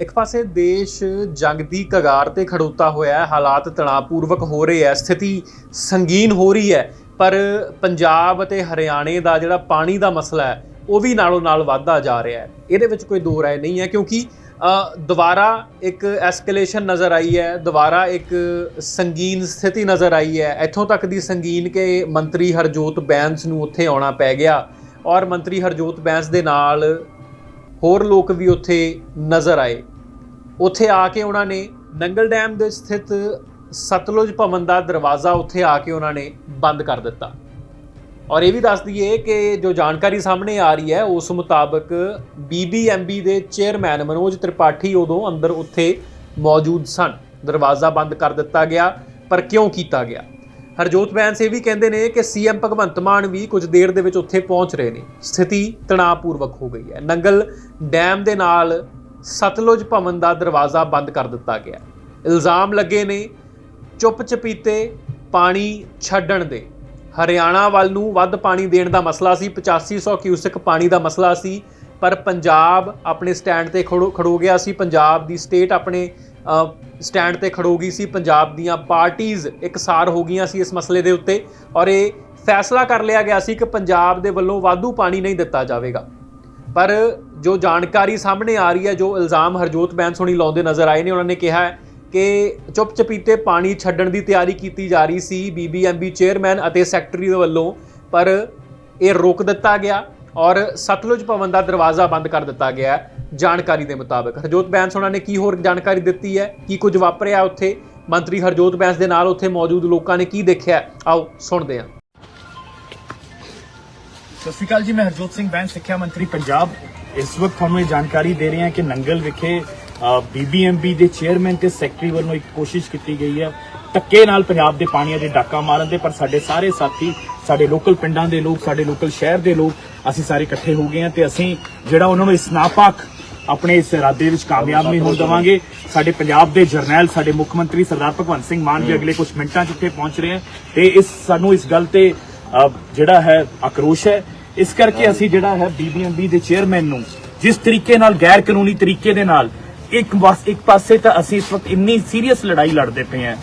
ਇੱਕ ਪਾਸੇ ਦੇਸ਼ ਜੰਗ ਦੀ ਕਗਾਰ ਤੇ ਖੜੋਤਾ ਹੋਇਆ ਹੈ, ਹਾਲਾਤ ਤਣਾਅਪੂਰਵਕ ਹੋ ਰਹੇ ਹੈ, ਸਥਿਤੀ ਸੰਗੀਨ ਹੋ ਰਹੀ ਹੈ, ਪਰ ਪੰਜਾਬ ਅਤੇ ਹਰਿਆਣੇ ਦਾ ਜਿਹੜਾ ਪਾਣੀ ਦਾ ਮਸਲਾ ਹੈ, ਉਹ ਵੀ ਨਾਲੋਂ ਨਾਲ ਵੱਧਦਾ ਜਾ ਰਿਹਾ ਹੈ। ਇਹਦੇ ਵਿੱਚ ਕੋਈ ਦੋ ਰਾਏ ਨਹੀਂ ਹੈ, ਕਿਉਂਕਿ ਦੁਬਾਰਾ ਇੱਕ ਐਸਕੇਲੇਸ਼ਨ ਨਜ਼ਰ ਆਈ ਹੈ, ਦੁਬਾਰਾ ਇੱਕ ਸੰਗੀਨ ਸਥਿਤੀ ਨਜ਼ਰ ਆਈ ਹੈ। ਇੱਥੋਂ ਤੱਕ ਦੀ ਸੰਗੀਨ ਕਿ ਮੰਤਰੀ ਹਰਜੋਤ ਬੈਂਸ ਨੂੰ ਉੱਥੇ ਆਉਣਾ ਪੈ ਗਿਆ ਔਰ ਮੰਤਰੀ ਹਰਜੋਤ ਬੈਂਸ ਦੇ ਨਾਲ ਹੋਰ ਲੋਕ ਵੀ ਉੱਥੇ ਨਜ਼ਰ ਆਏ। ਉੱਥੇ ਆ ਕੇ ਉਹਨਾਂ ਨੇ ਨੰਗਲ ਡੈਮ ਦੇ ਸਥਿਤ ਸਤਲੁਜ ਭਵਨ ਦਾ ਦਰਵਾਜ਼ਾ ਉੱਥੇ ਆ ਕੇ ਉਹਨਾਂ ਨੇ ਬੰਦ ਕਰ ਦਿੱਤਾ। ਔਰ ਇਹ ਵੀ ਦੱਸ ਦਈਏ ਕਿ ਜੋ ਜਾਣਕਾਰੀ ਸਾਹਮਣੇ ਆ ਰਹੀ ਹੈ, ਉਸ ਮੁਤਾਬਕ ਬੀਬੀਐਮਬੀ ਦੇ ਚੇਅਰਮੈਨ ਮਨੋਜ ਤ੍ਰਿਪਾਠੀ ਉਦੋਂ ਅੰਦਰ ਉੱਥੇ ਮੌਜੂਦ ਸਨ। ਦਰਵਾਜ਼ਾ ਬੰਦ ਕਰ ਦਿੱਤਾ ਗਿਆ, ਪਰ ਕਿਉਂ ਕੀਤਾ ਗਿਆ? ਹਰਜੋਤ ਬੈਂਸ ਇਹ ਵੀ ਕਹਿੰਦੇ ਨੇ ਕਿ ਸੀਐਮ ਭਗਵੰਤ ਮਾਨ ਵੀ ਕੁਝ ਦੇਰ ਦੇ ਵਿੱਚ ਉੱਥੇ ਪਹੁੰਚ ਰਹੇ ਨੇ। ਸਥਿਤੀ ਤਣਾਅਪੂਰਵਕ ਹੋ ਗਈ ਹੈ। ਨੰਗਲ ਡੈਮ ਦੇ ਨਾਲ ਸਤਲੁਜ ਭਵਨ ਦਾ ਦਰਵਾਜ਼ਾ ਬੰਦ ਕਰ ਦਿੱਤਾ ਗਿਆ ਇਲਜ਼ਾਮ ਲੱਗੇ ਨੇ ਚੁੱਪ ਚਪੀਤੇ ਪਾਣੀ ਛੱਡਣ ਦੇ। ਹਰਿਆਣਾ ਵੱਲ ਨੂੰ ਵੱਧ ਪਾਣੀ ਦੇਣ ਦਾ ਮਸਲਾ ਸੀ। 8500 ਕਿਊਸਕ ਪਾਣੀ ਦਾ ਮਸਲਾ ਸੀ। ਪਰ ਪੰਜਾਬ ਆਪਣੇ ਸਟੈਂਡ ਤੇ ਖੜੋ ਖੜੋ ਗਿਆ ਸੀ। ਪੰਜਾਬ ਦੀ ਸਟੇਟ ਆਪਣੇ ਸਟੈਂਡ ਤੇ ਖੜੋ ਗਈ ਸੀ, ਪੰਜਾਬ ਦੀਆਂ ਪਾਰਟੀਆਂ ਇਕਸਾਰ ਹੋ ਗਈਆਂ ਸੀ ਇਸ ਮਸਲੇ ਦੇ ਉੱਤੇ ਔਰ ਇਹ ਫੈਸਲਾ ਕਰ ਲਿਆ ਗਿਆ ਸੀ ਕਿ ਪੰਜਾਬ ਦੇ ਵੱਲੋਂ ਵਾਧੂ ਪਾਣੀ ਨਹੀਂ ਦਿੱਤਾ ਜਾਵੇਗਾ। ਪਰ ਜੋ ਜਾਣਕਾਰੀ ਸਾਹਮਣੇ ਆ ਰਹੀ ਹੈ, ਜੋ ਇਲਜ਼ਾਮ ਹਰਜੋਤ ਬੈਂਸ ਹੋਣੀ ਲਾਉਂਦੇ ਨਜ਼ਰ ਆਏ ਨੇ, ਉਹਨਾਂ ਨੇ ਕਿਹਾ ਹੈ ਕਿ ਚੁੱਪ ਚਪੀਤੇ ਪਾਣੀ ਛੱਡਣ ਦੀ ਤਿਆਰੀ ਕੀਤੀ ਜਾ ਰਹੀ ਸੀ, ਬੀਬੀਐਮਬੀ ਚੇਅਰਮੈਨ ਅਤੇ ਸੈਕਟਰੀ ਦੇ ਵੱਲੋਂ, ਪਰ ਇਹ ਰੋਕ ਦਿੱਤਾ ਗਿਆ। ਔਰ ਸਤਲੁਜ ਭਵਨ ਦਾ ਦਰਵਾਜ਼ਾ ਬੰਦ ਕਰ ਦਿੱਤਾ ਗਿਆ ਜਾਣਕਾਰੀ ਦੇ ਮੁਤਾਬਕ। ਹਰਜੋਤ ਬੈਂਸ ਉਹਨਾਂ ਨੇ ਕੀ ਹੋਰ ਜਾਣਕਾਰੀ ਦਿੱਤੀ ਹੈ? ਕੀ ਕੁਝ ਵਾਪਰਿਆ ਉੱਥੇ? ਮੰਤਰੀ ਹਰਜੋਤ ਬੈਂਸ ਦੇ ਨਾਲ ਉੱਥੇ ਮੌਜੂਦ ਲੋਕਾਂ ਨੇ ਕੀ ਦੇਖਿਆ? ਆਓ, ਸੁਣਦੇ ਹਾਂ। ਸਤਿ ਸ਼੍ਰੀ ਅਕਾਲ ਜੀ, ਮੈਂ ਹਰਜੋਤ ਸਿੰਘ ਬੈਂਸ, ਸਿੱਖਿਆ ਮੰਤਰੀ ਪੰਜਾਬ। ਇਸ ਵਕਤ ਤੁਹਾਨੂੰ ਇਹ ਜਾਣਕਾਰੀ ਦੇ ਰਹੇ ਹਾਂ ਕਿ ਨੰਗਲ ਵਿਖੇ ਬੀਬੀਐਮਬੀ ਦੇ ਚੇਅਰਮੈਨ ਤੇ ਸੈਕਟਰੀ ਵੱਲੋਂ ਇੱਕ ਕੋਸ਼ਿਸ਼ ਕੀਤੀ ਗਈ ਹੈ। ਟੱਕੇ ਨਾਲ ਪੰਜਾਬ ਦੇ ਪਾਣੀਆਂ ਦੇ ਡਾਕਾ ਮਾਰਨ ਦੇ, ਪਰ ਸਾਡੇ ਸਾਰੇ ਸਾਥੀ ਸਾਡੇ ਲੋਕਲ ਪਿੰਡਾਂ ਦੇ ਲੋਕ ਸਾਡੇ ਲੋਕਲ ਸ਼ਹਿਰ ਦੇ ਲੋਕ ਅਸੀਂ ਸਾਰੇ ਇਕੱਠੇ ਹੋ ਗਏ ਹਾਂ ਤੇ ਅਸੀਂ ਜਿਹੜਾ ਉਹਨਾਂ ਨੂੰ ਇਸ ਨਾਪਾਕ ਆਪਣੇ ਇਸ ਇਰਾਦੇ ਵਿੱਚ ਕਾਮਯਾਬ ਨਹੀਂ ਹੋਣ ਦੇਵਾਂਗੇ। ਸਾਡੇ ਪੰਜਾਬ ਦੇ ਜਰਨੈਲ ਸਾਡੇ ਮੁੱਖ ਮੰਤਰੀ ਸਰਦਾਰ ਭਗਵੰਤ ਸਿੰਘ ਮਾਨ ਵੀ ਅਗਲੇ ਕੁਝ ਮਿੰਟਾਂ 'ਚ ਇੱਥੇ ਪਹੁੰਚ ਰਹੇ ਹਨ ਤੇ ਇਸ ਸਾਨੂੰ ਇਸ ਗੱਲ ਤੇ ਜਿਹੜਾ ਹੈ ਆਕਰੋਸ਼ ਹੈ। ਇਸ ਕਰਕੇ ਅਸੀਂ ਜਿਹੜਾ ਹੈ ਬੀਬੀਐਮਬੀ ਦੇ ਚੇਅਰਮੈਨ ਨੂੰ ਜਿਸ ਤਰੀਕੇ ਨਾਲ ਗੈਰ ਕਾਨੂੰਨੀ ਤਰੀਕੇ ਦੇ ਨਾਲ ਇੱਕ ਇੱਕ ਪਾਸੇ ਤਾਂ ਅਸੀਂ ਇਸ ਵਕਤ ਇੰਨੀ ਸੀਰੀਅਸ ਲੜਾਈ ਲੜਦੇ ਪਏ ਹਾਂ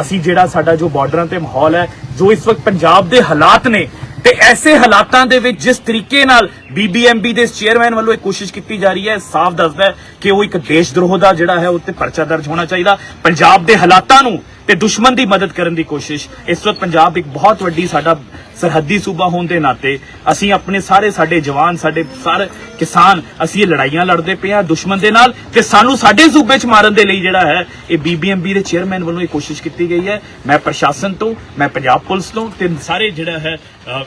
ਅਸੀਂ ਜਿਹੜਾ ਸਾਡਾ ਜੋ ਬਾਰਡਰਾਂ ਤੇ ਮਾਹੌਲ ਹੈ, ਜੋ ਇਸ ਵਕਤ ਪੰਜਾਬ ਦੇ ਹਾਲਾਤ ਨੇ, ਤੇ ਐਸੇ ਹਾਲਾਤਾਂ ਦੇ ਵਿੱਚ ਜਿਸ ਤਰੀਕੇ ਨਾਲ ਬੀਬੀਐਮਬੀ ਦੇ ਚੇਅਰਮੈਨ ਵੱਲੋਂ ਇਹ ਕੋਸ਼ਿਸ਼ ਕੀਤੀ ਜਾ ਰਹੀ ਹੈ ਸਾਫ਼ ਦੱਸਦਾ ਕਿ ਉਹ ਇੱਕ ਦੇਸ਼ ਦਰੋਹ ਦਾ ਜਿਹੜਾ ਹੈ ਉੱਤੇ ਪਰਚਾ ਦਰਜ ਹੋਣਾ ਚਾਹੀਦਾ। ਪੰਜਾਬ ਦੇ ਹਾਲਾਤਾਂ ਨੂੰ ਤੇ ਦੁਸ਼ਮਣ ਦੀ ਮਦਦ ਕਰਨ ਦੀ ਕੋਸ਼ਿਸ਼। ਇਸ ਵਕਤ ਪੰਜਾਬ ਇੱਕ ਬਹੁਤ ਵੱਡੀ ਸਾਡਾ ਸਰਹੱਦੀ ਸੂਬਾ ਹੋਣ ਦੇ ਨਾਤੇ ਅਸੀਂ ਆਪਣੇ ਸਾਰੇ ਸਾਡੇ ਜਵਾਨ, ਸਾਡੇ ਸਾਰੇ ਕਿਸਾਨ, ਅਸੀਂ ਇਹ ਲੜਾਈਆਂ ਲੜਦੇ ਪਏ ਆ ਦੁਸ਼ਮਣ ਦੇ ਨਾਲ ਤੇ ਸਾਨੂੰ ਸਾਡੇ ਸੂਬੇ 'ਚ ਮਾਰਨ ਦੇ ਲਈ ਜਿਹੜਾ ਹੈ ਇਹ ਬੀਬੀਐਮਬੀ ਦੇ ਚੇਅਰਮੈਨ ਵੱਲੋਂ ਇਹ ਕੋਸ਼ਿਸ਼ ਕੀਤੀ ਗਈ ਹੈ। ਮੈਂ ਪ੍ਰਸ਼ਾਸਨ ਤੋਂ, ਮੈਂ ਪੰਜਾਬ ਪੁਲਿਸ ਤੋਂ ਤੇ ਸਾਰੇ ਜਿਹੜਾ ਹੈ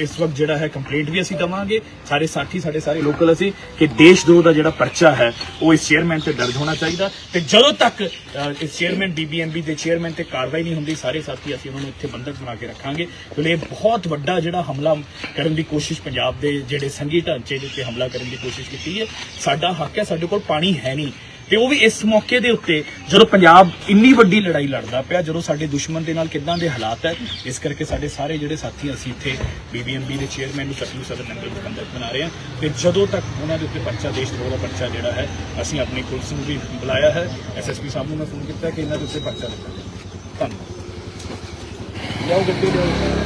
ਇਸ ਵਕਤ ਜਿਹੜਾ ਹੈ ਕੰਪਲੇਂਟ ਵੀ ਅਸੀਂ ਦਵਾਂਗੇ। ਸਾਰੇ ਸਾਥੀ, ਸਾਡੇ ਸਾਰੇ ਲੋਕਲ ਅਸੀਂ ਕਿ ਦੇਸ਼ ਦੇਸ਼ਦਰੋਹ ਦਾ ਜਿਹੜਾ ਪਰਚਾ ਹੈ, ਉਹ ਇਸ ਚੇਅਰਮੈਨ ਤੇ ਦਰਜ ਹੋਣਾ ਚਾਹੀਦਾ। ਤੇ ਜਦੋਂ ਤੱਕ ਇਸ ਚੇਅਰਮੈਨ ਬੀਬੀਐਮਬੀ ਦੇ ਚੇਅਰਮੈਨ ਤੇ ਕਾਰਵਾਈ ਨਹੀਂ ਹੁੰਦੀ, ਸਾਰੇ ਸਾਥੀ ਅਸੀਂ ਉਹਨਾਂ ਨੂੰ ਇੱਥੇ ਬੰਦਕ ਬਣਾ ਕੇ ਰੱਖਾਂਗੇ। ਕਿਉਂਕਿ ਇਹ ਬਹੁਤ ਵੱਡਾ ਜਿਹੜਾ ਹਮਲਾ ਕਰਨ ਦੀ ਕੋਸ਼ਿਸ਼ ਪੰਜਾਬ ਦੇ ਜਿਹੜੇ ਸੰਘੀ ਢਾਂਚੇ ਦੇ ਉੱਤੇ ਹਮਲਾ ਕਰਨ ਦੀ ਕੋਸ਼ਿਸ਼ ਕੀਤੀ ਹੈ, ਸਾਡਾ ਹੱਕ ਹੈ, ਸਾਡੇ ਕੋਲ ਪਾਣੀ ਹੈ ਨਹੀਂ। ਤੇ ਉਹ ਵੀ ਇਸ ਮੌਕੇ ਦੇ ਉੱਤੇ ਜਦੋਂ ਪੰਜਾਬ ਇੰਨੀ ਵੱਡੀ ਲੜਾਈ ਲੜਦਾ ਪਿਆ, ਜਦੋਂ ਸਾਡੇ ਦੁਸ਼ਮਣ ਦੇ ਨਾਲ ਕਿੱਦਾਂ ਦੇ ਹਾਲਾਤ ਹੈ, ਇਸ ਕਰਕੇ ਸਾਡੇ ਸਾਰੇ ਜਿਹੜੇ ਸਾਥੀ ਅਸੀਂ ਇੱਥੇ ਬੀਬੀਐਮਬੀ ਦੇ ਚੇਅਰਮੈਨ ਨੂੰ ਸਤਲੂ ਸਦਰ ਨੰਗਲ ਵਿੱਚ ਬੰਦਕ ਬਣਾ ਰਹੇ ਹਾਂ। ਤੇ ਜਦੋਂ ਤੱਕ ਉਹਨਾਂ ਦੇ ਉੱਤੇ ਪਰਚਾ, ਦੇਸ਼ ਦਰੋਹ ਦਾ ਪਰਚਾ ਜਿਹੜਾ ਹੈ, ਅਸੀਂ ਆਪਣੀ ਪੁਲਿਸ ਨੂੰ ਵੀ ਬੁਲਾਇਆ ਹੈ ਐਸਐਸਪੀ ਸਾਹਿਬ ਨੂੰ ਮੈਂ ਫੋਨ ਕੀਤਾ ਕਿ ਇਹਨਾਂ ਦੇ ਉੱਤੇ ਪਰਚਾ ਦਿੱਤਾ ਜਾਵੇ। ਧੰਨਵਾਦ। ਲਿਆਓ ਗੱਡੀ ਲਿਆਓ